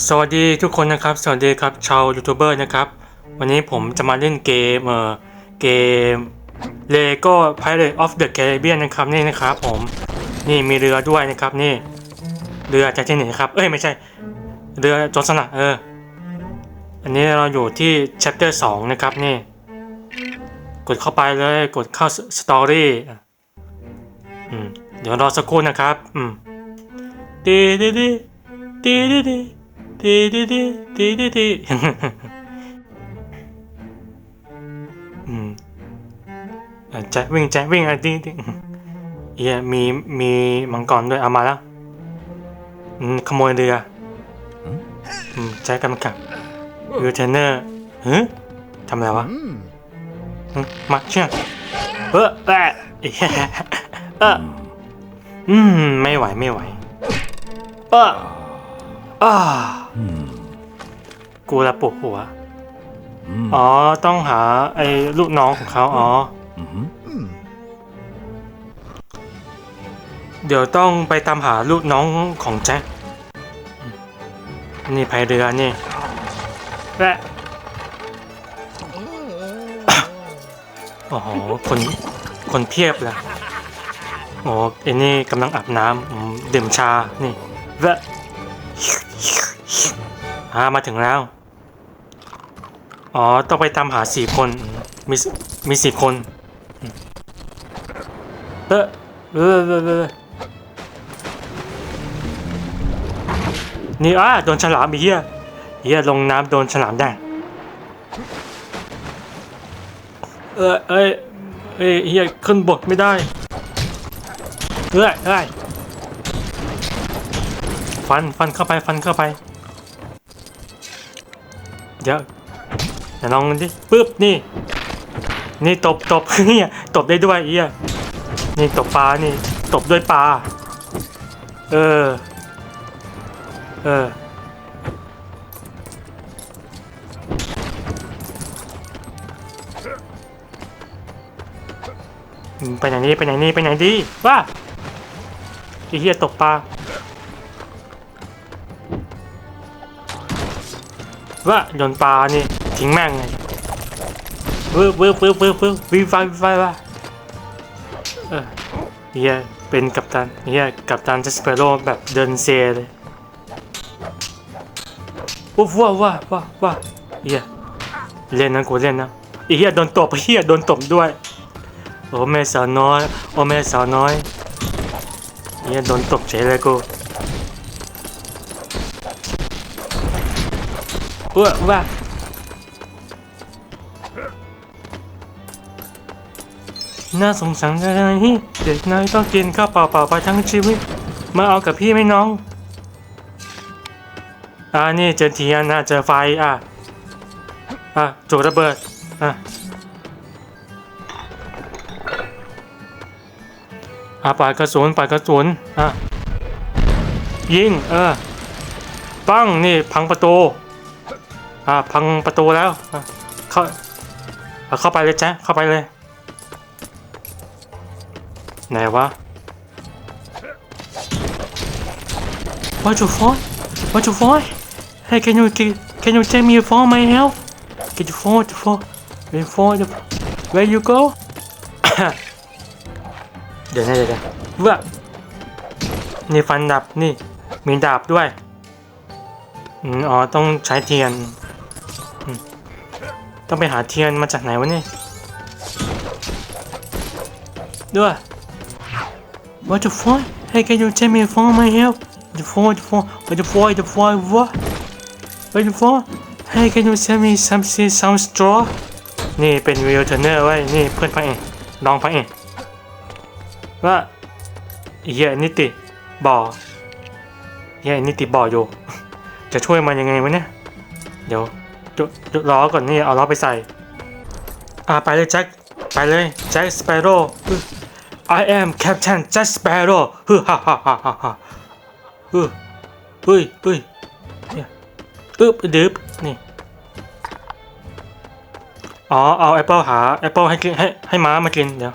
สวัสดีทุกคนนะครับ สวัสดีครับชาวยูทูบเบอร์นะครับ วันนี้ผมจะมาเล่นเกมเออเกม Lego Pirate of the Caribbean นะครับนี่นะครับผมนี่มีเรือด้วยนะครับนี่ เรือจากที่ไหนครับ เอ้ยไม่ใช่ เรือจรสลัดเออ อันนี้เราอยู่ที่ chapter 2 นะครับนี่ กดเข้าไปเลยกดเข้า story อะอืมเดี๋ยวรอสักครู่นะครับ อืมดีดีดีดีดี ดีดีดีดีดีดีอืมแจ็ควิ่งแจ็ควิ่งอะดีดีเฮียมีมีมังกรด้วยเอามาแล้วอืมขโมยเรืออืมแจ็คกำลับเรือเทนเนอร์เฮ้ยทำอะไรวะมมาเชื่อเออแอะเหี้ยเอออืมไม่ไหวไม่ไหวเอออ่า กูละปวดหัว อ๋อ ต้องหาไอ้ลูกน้องของเขาอ๋อ เดี๋ยวต้องไปตามหาลูกน้องของแจ็คอืมนี่พายเรือนี่แอะโอ้โห คน คนเพียบเลยโอ้ไอ้นี่กำลังอาบน้ำอืมดื่มชา นี่แวะ อ่ามาถึงแล้ว อ๋อ ต้องไปตามหาสี่คน มีสมีสี่คนเออเออเออเออนี่อะโดนฉลามอีเหี้ยเหี้ยลงน้ำโดนฉลามได้ เออเอ้ยเอ้ยเฮียขึ้นบกไม่ได้เอ้ยเอ้ยฟันฟันเข้าไปฟันเข้าไป เดี๋ยวเดี๋ยวลองดิปึ๊บนี่ นี่ตบตบเนี่ยตบได้ด้วยเฮียนี่ตบปลานี่ตบด้วยปลาเออ เออ ไปไหนนี่ไปไหนนี่ไปไหนดีว่าไอ้เหี้ยตกปลา ว่าโยนปลานี่ทิ้งแม่งไงวืบวืบวืบวืบวืบวิวไฟวิวไฟว่าเออเฮียเป็นกัปตันเฮียกัปตันจัสเปโร่แบบเดินเซเลยว้าวว้าวว้าวว้าวว้าเฮียเล่นนะกูเล่นนะอ้เฮียโดนตบเฮียโดนตบด้วยโอ้แม่สาวน้อยโอ้แม่สาวน้อยเนี่ยโดนตบเฉยเลยกู เออว่าน่าสงสารอะไรนี่เด็กน้อยต้องกินข้าวเปล่าๆไปทั้งชีวิต มาเอากับพี่ไหมน้อง อ่านี่เจอเทียนนะเจอไฟอะ อะจุดระเบิด อะอะปล่อยกระสุนปล่อยกระสุนอะยิงเออ ปังนี่พังประตู อะพังประตูแล้วเข้าเข้าไปเลยจ๊ะเข้าไปเลยไหนวะ What you for What you for Hey can you can you tell me for my help Can you for for the for the Where you go เดี๋ยวนะเดี๋ยวนะว่านี่ฟันดับนี่มีดาบด้วยอ๋อต้องใช้เทียน ต้องไปหาเทียนมาจากไหนวะเนี่ยด้วย What the fuck Hey can you tell me for my help The fuck the fuck What the fuck the fuck what What the fuck Hey can you tell me some some straw นี่เป็นวิลเทอร์เนอร์ไว้นี่เพื่อนพระเอกลองพระเอกว่าเฮียนิติบ่อเฮียนิติบ่ออยู่ จะช่วยมันยังไงวะเนี่ย เดี๋ยว จุจุล้อก่อนนี่เอาล้อไปใส่ อ่าไปเลยแจ็คไปเลยแจ็คสเปโร่ I am Captain Jack Sparrow ฮึฮ่าฮ่าฮ่าฮ่าฮ่าฮึเฮ้ยเฮ้ยเนี่ยอึบดึบนี่อ๋อเอาแอปเปิลหาแอปเปิลให้กินให้ให้ม้ามากินเดี๋ยว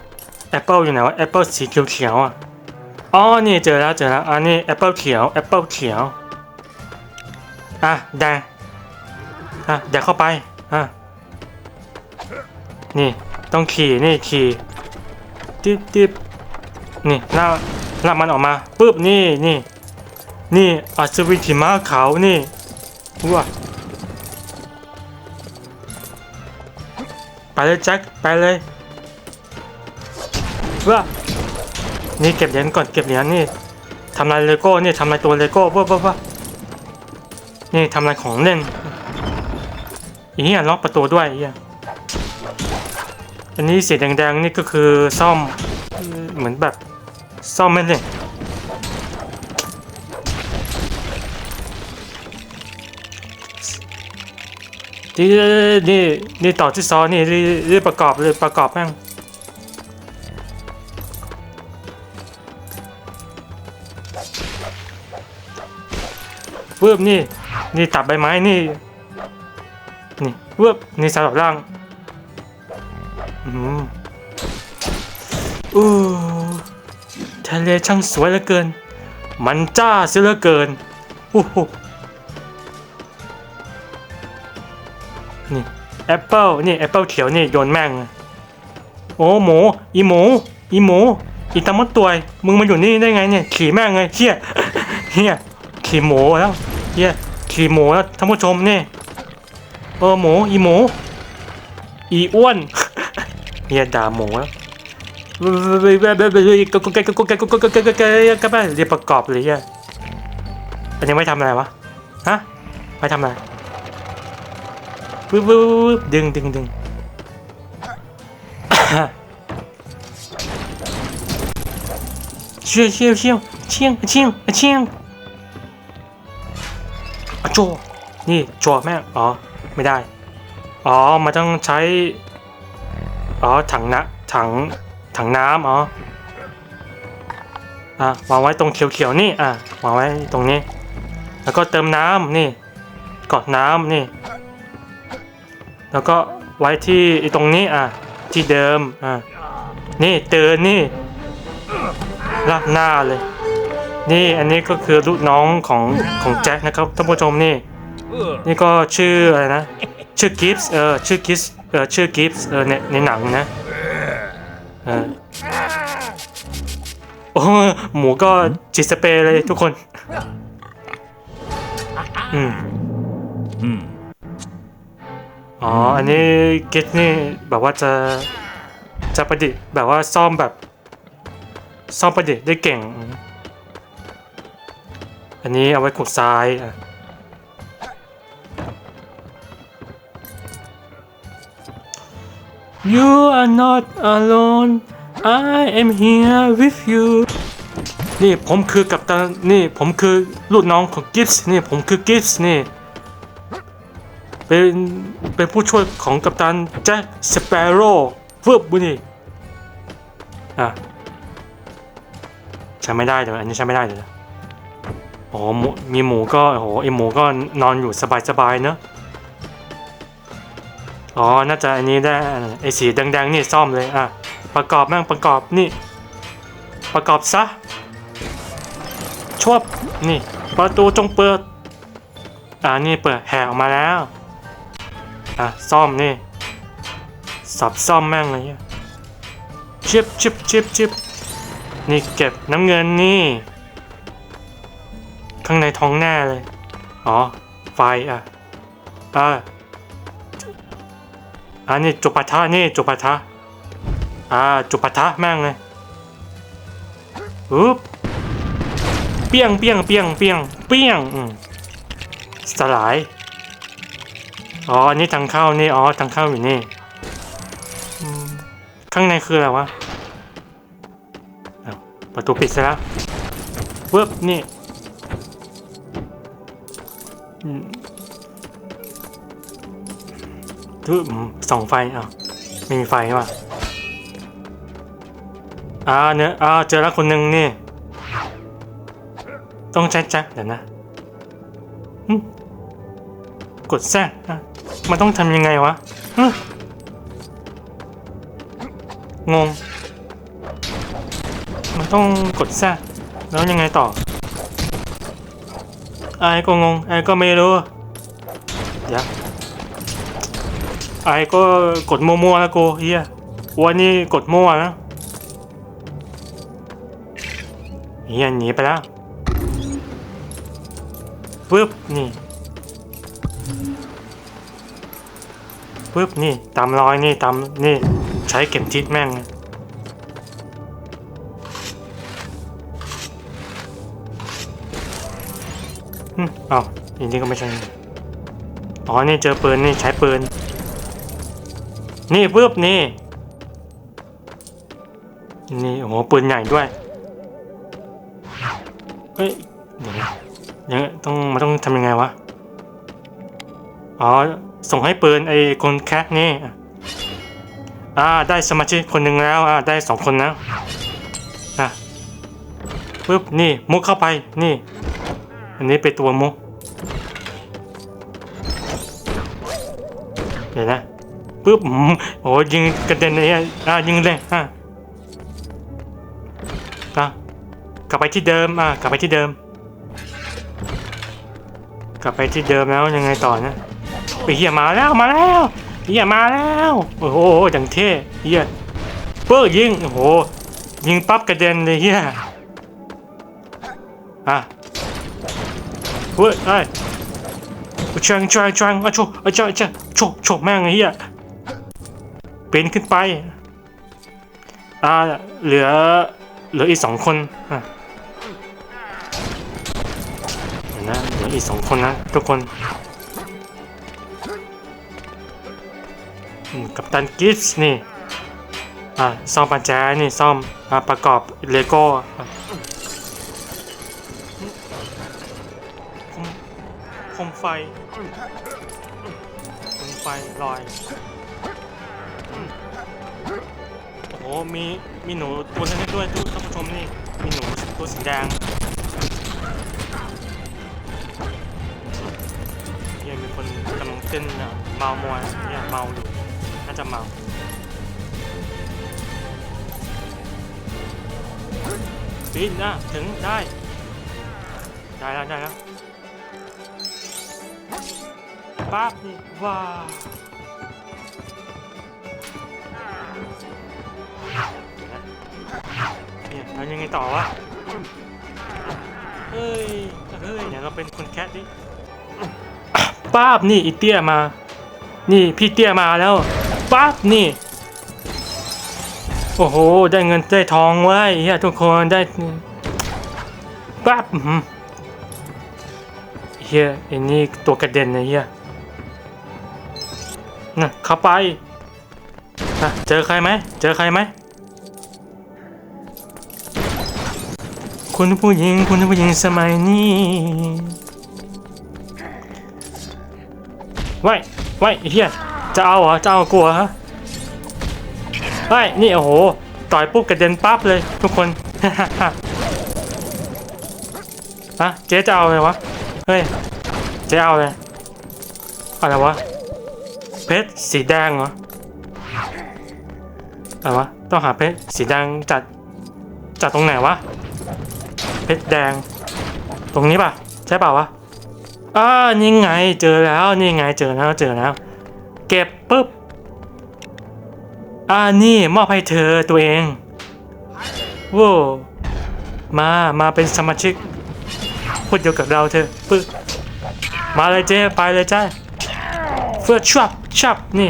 แอปเปิลอยู่ไหนวะแอปเปิลสีเขียวๆอะอ๋อนี่เจอแล้วเจอแล้วอันนี้แอปเปิลเขียวแอปเปิลเขียวอะแดง อะแดงเข้าไปอะนี่ต้องขี่นี่ขี่ติ๊บติ๊บนี่ลากลากมันออกมาปุ๊บนี่นี่นี่อัศวินหิมะขาวนี่ว้าไปเลยแจ็คไปเลยว้านี่เก็บเหรียญก่อนเก็บเหรียญนี่ทำลายเลโก้นี่ทำลายตัวเลโก้ว้าว้าว้านี่ทำลายของเล่น อีเหี้ยล็อกประตูด้วยอ้เหี้ยอันนี้สีแดงๆนี่ก็คือซ่อมเหมือนแบบซ่อมไม่เล่นนี่นี่นี่ต่อที่ซอนี่รีรีบประกอบเลยประกอบแม่งเวิบนี่ นี่ตัดใบไม้นี่ นี่เวิบนี่สลับร่างอืมอู้ทะเลช่างสวยเหลือเกิน มันจ้าเสียเหลือเกินโอ้โหนี่แอปเปิลนี่แอปเปิลเขียวนี่โยนแม่ง โอ้หมูอีหมูอีหมูอีตามดตัวมึงมาอยู่นี่ได้ไงเนี่ยขี่แม่งเลยเฮียเฮียขี่หมูแล้วเฮียขี่หมูแล้วท่านผู้ชมนี่ เออหมูอีหมู อีอ้วนเมียด่าหมูแล้วก็ไปเรียประกอบเลยเนี่ยอันนี้ไม่ทำอะไรวะฮะไม่ทำอะไรปึ๊บปึ๊บดึงดึงดึงเชี่ยวเชี่ยวเชี่ยวเชี่ยวเชี่ยวเชี่ยวอโจนี่จอแม่อ๋อ ไม่ได้ อ๋อ มันต้องใช้ อ๋อ ถังนะถัง ถังน้ำอ๋อ อะ วางไว้ตรงเขียวๆนี่ อะ วางไว้ตรงนี้ แล้วก็เติมน้ำนี่กดน้ำนี่ แล้วก็ไว้ที่ตรงนี้ อะ ที่เดิม อะ นี่เตือนนี่รับหน้าเลย นี่อันนี้ก็คือลูกน้องของของแจ็คนะครับท่านผู้ชมนี่ นี่ก็ชื่ออะไรนะ ชื่อกิฟส์เออชื่อกิฟส์เออชื่อกิฟส์เออในในหนังนะเออโอ้หมูก็จิตสเปรย์เลยทุกคนอืม Hmm. อ๋อ อันนี้กิฟนี่แบบว่าจะจะประดิษฐ์แบบว่าซ่อมแบบ ซ่อมประดิษฐ์ได้เก่ง อันนี้เอาไว้ขุดทรายอะ You are not alone I am here with you นี่ผมคือกัปตันนี่ผมคือลูกน้องของกิฟส์นี่ผมคือกิฟส์นี่เป็นเป็นผู้ช่วยของกัปตันแจ็คสเปโร่เฟิบบุนี่อะใช้ไม่ได้เดี๋ยวอันนี้ใช้ไม่ได้เดี๋ยวโอ้โหมูมีหมูก็โอ้โหไอหมูก็นอนอยู่สบายๆเนอะ อ๋อ น่าจะอันนี้ได้ไอสีแดงๆนี่ซ่อมเลยอะ ประกอบแม่งประกอบนี่ ประกอบซะชวบนี่ประตูจงเปิด อ่านี่เปิดแหกออกมาแล้ว อะซ่อมนี่ สับซ่อมแม่งเลยเชิบชิบชิบชิบนี่เก็บน้ำเงินนี่ ข้างในท้องแน่เลย อ๋อ ไฟอะอ่า อ่านี่จุปะทะนี่จุปะทะอ่าจุปะทะแม่งเลยอุ๊บเปี้ยงเปี้ยงเปี้ยงเปี้ยงเปี้ยงอืมสลายอ๋ออันนี้ทางเข้านี่อ๋อทางเข้าอยู่นี่ข้างในคืออะไรวะประตูปิดซะแล้วเวิบนี่ ทุบส่องไฟอ้าวไม่มีไฟว่ะอ่าเนื้ออ่าเจอแล้วคนหนึ่งนี่ ต้องใช้แจ็คเดี๋ยวนะกดแซงอะมันต้องทำยังไงวะงง มันต้องกดแซงแล้วยังไงต่อไอ้ก็งงไอ้ก็ไม่รู้เดี๋ยว ไอ้ก็กดมั่วๆนะกูเฮียวันนี้กดมั่วนะเฮียหนีไปแล้วปึ๊บนี่ปึ๊บนี่ตามรอยนี่ตามนี่ใช้เข็มทิศแม่งอืมอ้าวอันนี้ก็ไม่ใช่อ๋อนี่เจอปืนนี่ใช้ปืน นี่ปึ๊บนี่นี่โอ้โหปืนใหญ่ด้วยเฮ้ยเดี๋ยวยังต้องมันต้องทำยังไงวะอ๋อส่งให้ปืนไอ้คนแคทนี่อ่าได้สมาชิกคนหนึ่งแล้วอ่าได้สองคนแล้วอะปึ๊บนี่มุกเข้าไปนี่ อันนี้เป็นตัวมุก ปึ๊บโอ้ยิงกระเด็นเลยอะอะยิงเลยอะอะกลับไปที่เดิมอะกลับไปที่เดิม กลับไปที่เดิมแล้วยังไงต่อนะไปเฮียมาแล้วมาแล้วเฮียมาแล้วโอ้โหจังเท่เฮียเปิ้ลยิงโอ้โหยิงปั๊บกระเด็นเลยเฮียอะเฮ้ยไอ้ช่างช่างช่างอะโชอะช่างช่างโชโชแม่งไอ้เหี้ย เป็นขึ้นไป อ่า เหลือ เหลืออีกสองคนอะนะเหลืออีกสองคนนะทุกคนอืมกัปตันกิฟส์นี่ อ่าซ่อมปัญแจนี่ซ่อม อ่า ประกอบเลโก้อะคมคมไฟคมไฟลอย อ้มีมีหนูตัวเล็กด้วยทุกท่านผู้ชมนี่มีหนูตัวสีแดงเฮียมีคนกำลังเต้นอะเมามวยเนี่ยเมาอยู่น่าจะเมาปีนนะถึงได้ได้แล้วได้แล้วปั๊บนี่ว้า วเนี่ยแล้วยังไงต่อวะ เฮ้ย เฮ้ยเดี๋ยวเราเป็นคนแคทดิป้าบนี่อีเตี้ยมา นี่พี่เตี้ยมาแล้วป้าบนี่ โอ้โห ได้เงินได้ทองไว้เฮียทุกคนได้ปั๊บเฮียอ้นี่ตัวกระเด็นเลยเฮียน่ะเข้าไป เจอใครไหม เจอใครไหม คุณผู้หญิง คุณผู้หญิงสมัยนี้ไว้ไว้เฮียจะเอาเหรอจะเอากลัวฮะเฮ้นี่โอ้โห ต่อยปุ๊บกระเด็นปั๊บเลย ทุกคนฮะเจ๊จะเอาเลยวะ เฮ้ย เจ๊เอาเลย อะไรวะ เพชรสีแดงเหรอ อะไรวะ ต้องหาเพชรสีแดงจัดจัดตรงไหนวะ เพชรแดง ตรงนี้ป่ะ ใช่ป่าวะอ่านี่ไงเจอแล้วนี่ไงเจอแล้วเจอแล้ว เก็บปุ๊บอ่านี่มอบให้เธอตัวเองโว้มามาเป็นสมาชิกพูดเดียวกับเราเธอปึ๊บมาเลยเจ๊ไปเลยจ้าเฟื่อชับชับนี่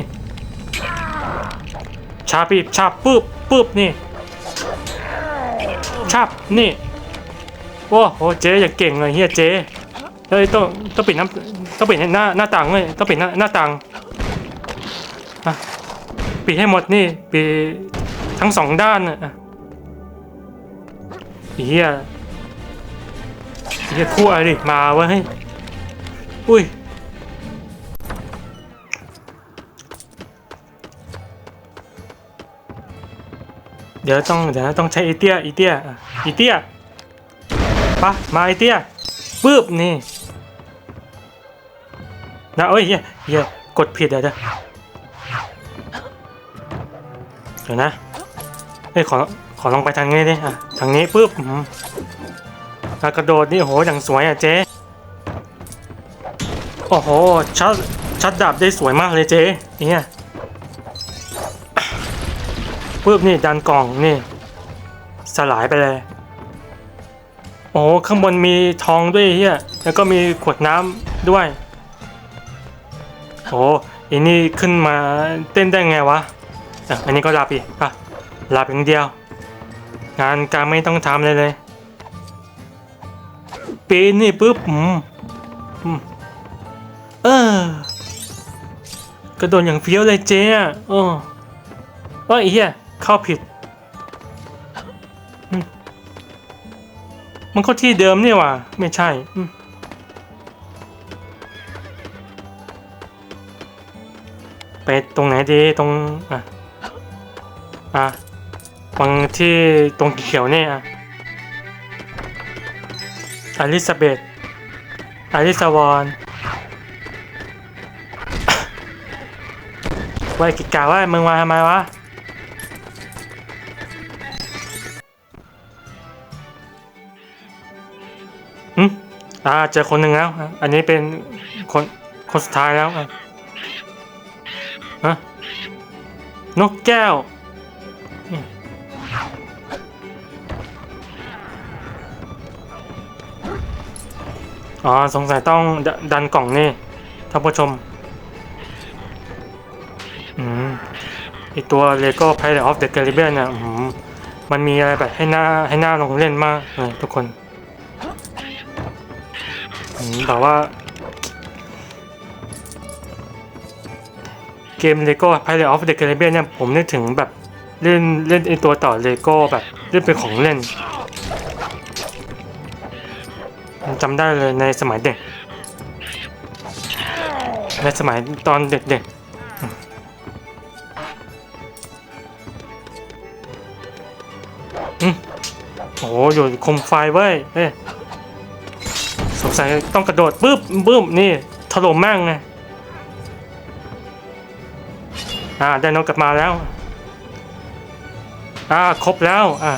ชาปีบชับปึ๊บปึ๊บนี่ชับนี่ โอ้โหเจ๊อย่างเก่งเลยเฮียเจ๊เฮ้ยต้องต้องปิดน้ำต้องปิดหน้าหน้าต่างเลยต้องปิดหน้าหน้าต่างอะปิดให้หมดนี่ปิดทั้งสองด้านน่ะเฮียเฮียคู่อะไรดิมาเวะเฮ้ยอุ้ยเดี๋ยวต้องเดี๋ยวต้องใช้อีเตียอีเตียอีเตีย ปะมาไอเตี้ยปึ๊บนี่นะเอ้ยเฮียเฮียกดผิดเดี๋ยวเดี๋ยวเดี๋ยวนะเอ้ยขอขอลองไปทางนี้ดิอะทางนี้ปุ๊บอืมอะกระโดดนี่โหอย่างสวยอะเจ๊โอ้โหช็อตชัดดาบได้สวยมากเลยเจ๊เนี่ยปุ๊บนี่ดันกล่องนี่สลายไปเลย โอ้ข้างบนมีทองด้วยเฮียแล้วก็มีขวดน้ำด้วย โอ้อันนี้ขึ้นมาเต้นได้ไงวะอะอันนี้ก็หลับอีกอะหลับอย่างเดียว งานการไม่ต้องทำเลยเลย ปีนนี่ปุ๊บอืมเออกระโดดอย่างเฟี้ยวเลยเจ๊อะโอ้ไอ้เฮียเข้าผิด มันก็ที่เดิมนี่ว่ะไม่ใช่ไปตรงไหนดีตรงอะอะบางที่ตรงเขียวเนี่ยอะอลิซาเบธอลิซาวอนว่ากิกาว่ามึงมาทำไมวะ อ่าเจอคนหนึ่งแล้ว อันนี้เป็นคนคนสุดท้ายแล้วอะฮะนกแก้ว อ๋อ สงสัยต้องดดันกล่องนี่ท่านผู้ชม อืมไอตัว Lego Pirate of the Caribbean น่ะอืมมันมีอะไรแบบให้หน้าให้หน้าลงเล่นมากเลยทุกคน แบบว่า เกม Lego Pirate of the Caribbean เนี่ยผมนึกถึงแบบเล่นเล่นไอตัวต่อ Lego แบบเล่นเป็นของเล่นจำได้เลยในสมัยเด็ก ในสมัยตอนเด็กๆโอ้โหอยู่คมไฟเว้ยเอ้ย สงสัยต้องกระโดดปึ๊บบึ้มนี่ถล่มแม่งไงอ่าได้นกกลับมาแล้ว อ่าครบแล้วอ่า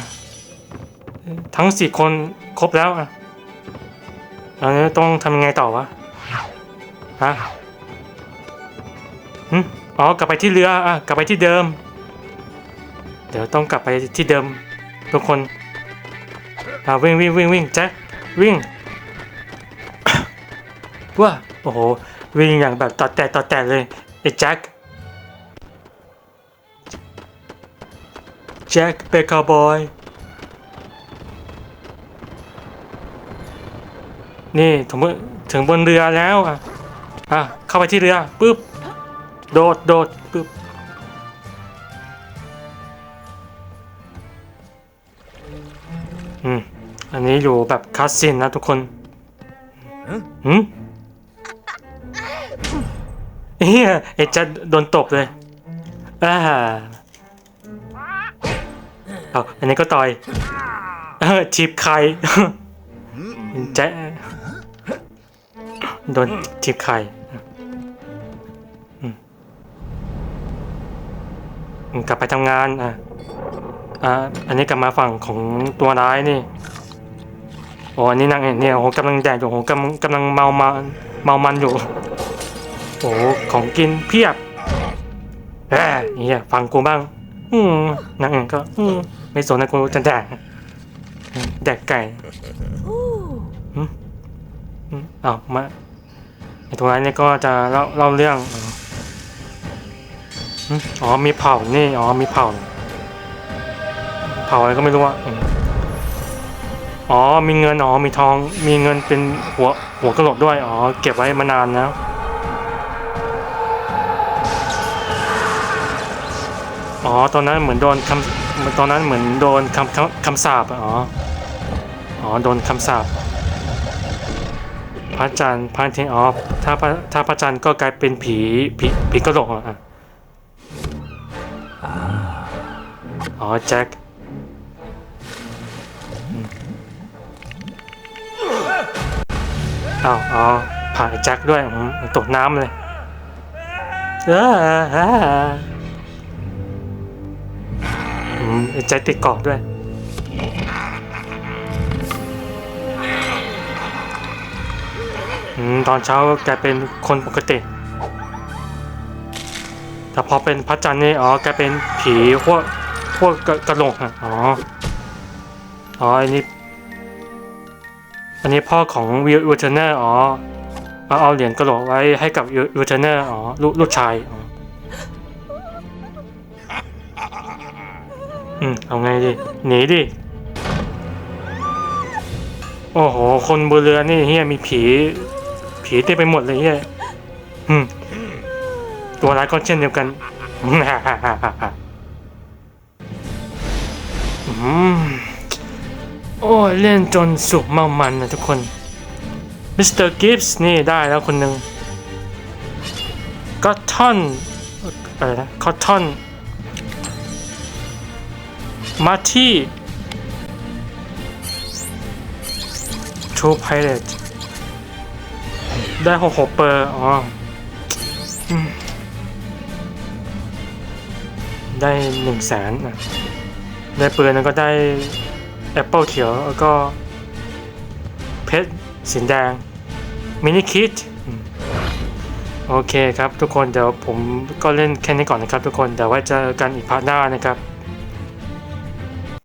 ทั้งสี่คนครบแล้วอะอันนี้ต้องทำยังไงต่อวะฮะหึอ๋อกลับไปที่เรืออะกลับไปที่เดิม เดี๋ยวต้องกลับไปที่เดิมทุกคนอ่าวิ่งวิ่งวิ่งวิ่งแจ็ควิ่ง ว้าโอ้โห วิ่งอย่างแบบต่อแต่ต่อแต่เลยไอ้แจ็คแจ็คเป็นคาวบอยนี่ถึงบนถึงบนเรือแล้วอะอะเข้าไปที่เรือปุ๊บโดดโดดปุ๊บอืมอันนี้อยู่แบบคัสซินนะทุกคนหืม เฮียเอดจะโดนตบเลยอ่าเอาอันนี้ก็ต่อยเออทีบใครแจะโดนทีบใครอืมอืมกลับไปทำงานอะอ่าอันนี้กลับมาฝั่งของตัวร้ายนี่โอ้อันนี้นางเอกเนี่ยโอ้กำลังแดดอยู่โอ้กำลังกำลังเมามาเมามันอยู่ โอ้ของกินเพียบแหมเนี่ยฟังกูบ้าง อืมนางเอกก็ อืมไม่สนนะกูจะแดกแดกไก่อืมอืมอ้าวมาไอตัวร้ายเนี่ยก็จะเล่าเล่าเรื่องอืมอ๋อมีเผ่านี่อ๋อมีเผ่าเผาอะไรก็ไม่รู้อะอืมอ๋อมีเงินอ๋อมีทอง มีเงินเป็นหัวหัวกระโหลกด้วยอ๋อเก็บไว้มานานแล้ว อ๋อ ตอนนั้นเหมือนโดนคำตอนนั้นเหมือนโดนคำคำคำสาปอ๋อ อ๋อ โดนคำสาปพระจันทร์พระอาทิตย์อ๋อถ้าพระถ้าพระจันทร์ก็กลายเป็นผีผีผีกระโหลกอะอ๋อ แจ็คอ้าวอ๋อผ่านแจ็คด้วยอืมตกน้ำเลยเออ เอออืมไอ้แจ็คติดเกาะด้วยอตอนเช้าแกเป็นคนปกติ แต่พอเป็นพระจันทร์นี่ อ๋อ แกเป็นผีพวกพวกกระกระโหลกอะอ๋อ อ๋อ อันนี้ อันนี้พ่อของวิวเทอร์เนอร์ อ๋อ มาเอาเหรียญกระโหลกไว้ให้กับวิวเทอร์เนอร์ อ๋อ ลูกลูกชาย อ๋อ อืมเอาไงดิหนีดิโอ้โห คนบนเรือนี่เฮียมีผี ผีเต็มไปหมดเลยเฮียอืมตัวร้ายก็เช่นเดียวกันอืมโอ้เล่นจนสุกเมามันนะทุกคน มิสเตอร์กิฟส์นี่ได้แล้วคนหนึ่งก็ท่อนอะไรนะคอตทอน มาที่ทูไพเรตได้หกหกเปอร์อ๋อได้หนึ่งแสนนะได้ปืนแล้วก็ได้แอปเปิลเขียว แล้วก็ เพชรสีแดง มินิคิดโอเคครับทุกคนเดี๋ยวผมก็เล่นแค่นี้ก่อนนะครับทุกคนเดี๋ยวไว้เจอกันอีกพาร์ทหน้านะครับ